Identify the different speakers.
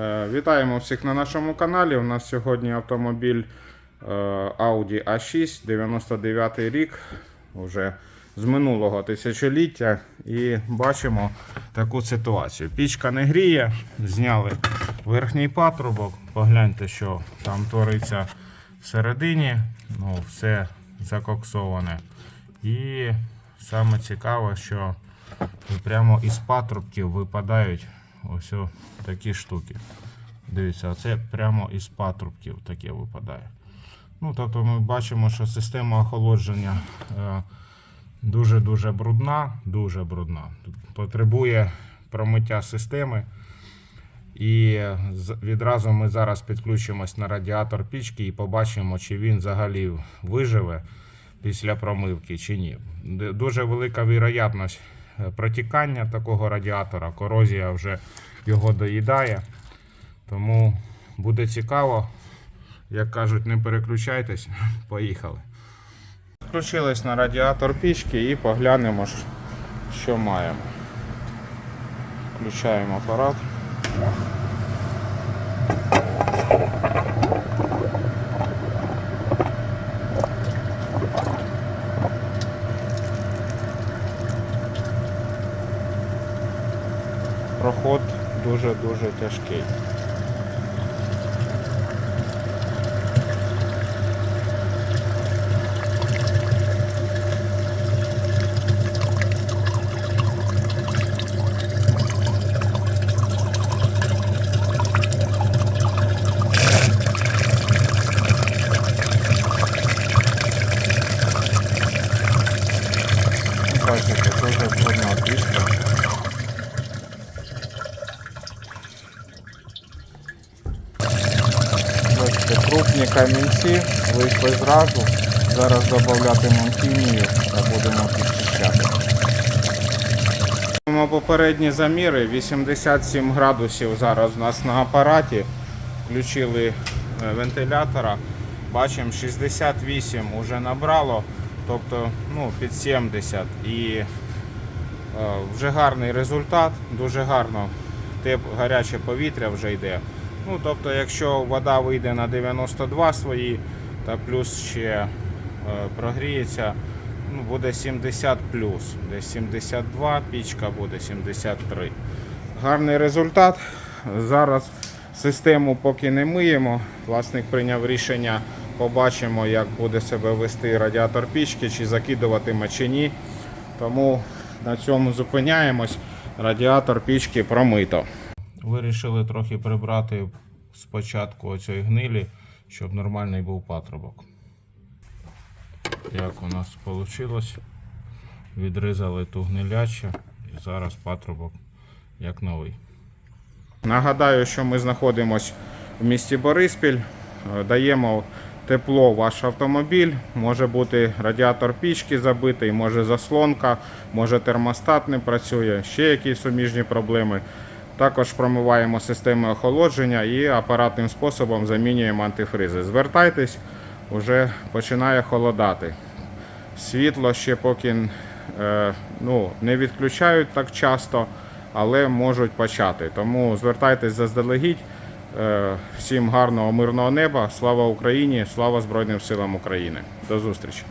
Speaker 1: Е, Вітаємо всіх на нашому каналі. У нас сьогодні автомобіль е, Audi A6, 99 рік, вже з минулого тисячоліття. І бачимо таку ситуацію. Пічка не гріє, зняли верхній патрубок. Погляньте, що там твориться всередині. Ну, все закоксоване. І саме цікаве, що прямо із патрубків випадають ось такі штуки. Дивіться, це прямо із патрубків таке випадає. Ну, тобто ми бачимо, що система охолодження е, дуже-дуже брудна, дуже брудна. Потребує промиття системи. І відразу ми зараз підключимось на радіатор пічки і побачимо, чи він взагалі виживе після промивки чи ні. Дуже велика вірогятність е, протікання такого радіатора. Корозія вже його доїдає. Тому буде цікаво. Як кажуть, не переключайтесь, поїхали. Включились на радіатор пічки і поглянемо, що маємо. Включаємо апарат. Проход дуже-дуже тяжкий. Бачите, дуже трудна пічка. Бачите, крупні камінці вийшли зразу. Зараз додатимемо хімію та будемо підчищати. Попередні заміри. 87 градусів зараз у нас на апараті. Включили е, вентилятора. Бачимо 68 вже набрало, тобто ну, під 70. І е, вже гарний результат, дуже гарно теп, гаряче повітря вже йде. Ну, тобто, якщо вода вийде на 92 свої, та плюс ще е, прогріється, ну, буде 70 плюс. Десь 72, пічка буде 73. Гарний результат. Зараз систему поки не миємо. Власник прийняв рішення, побачимо, як буде себе вести радіатор пічки, чи закидуватиме, чи ні. Тому на цьому зупиняємось. Радіатор пічки промито. Вирішили трохи прибрати спочатку оцієї гнилі, щоб нормальний був патрубок. Як у нас вийшло? Відрізали ту гниляче і зараз патрубок як новий. Нагадаю, що ми знаходимося в місті Бориспіль. Даємо тепло ваш автомобіль. Може бути радіатор пічки забитий, може заслонка, може термостат не працює, ще якісь суміжні проблеми. Також промиваємо системи охолодження і апаратним способом замінюємо антифризи. Звертайтесь, вже починає холодати. Світло ще поки е, ну, не відключають так часто, але можуть почати. Тому звертайтесь заздалегідь. Е, всім гарного мирного неба. Слава Україні! Слава Збройним силам України! До зустрічі!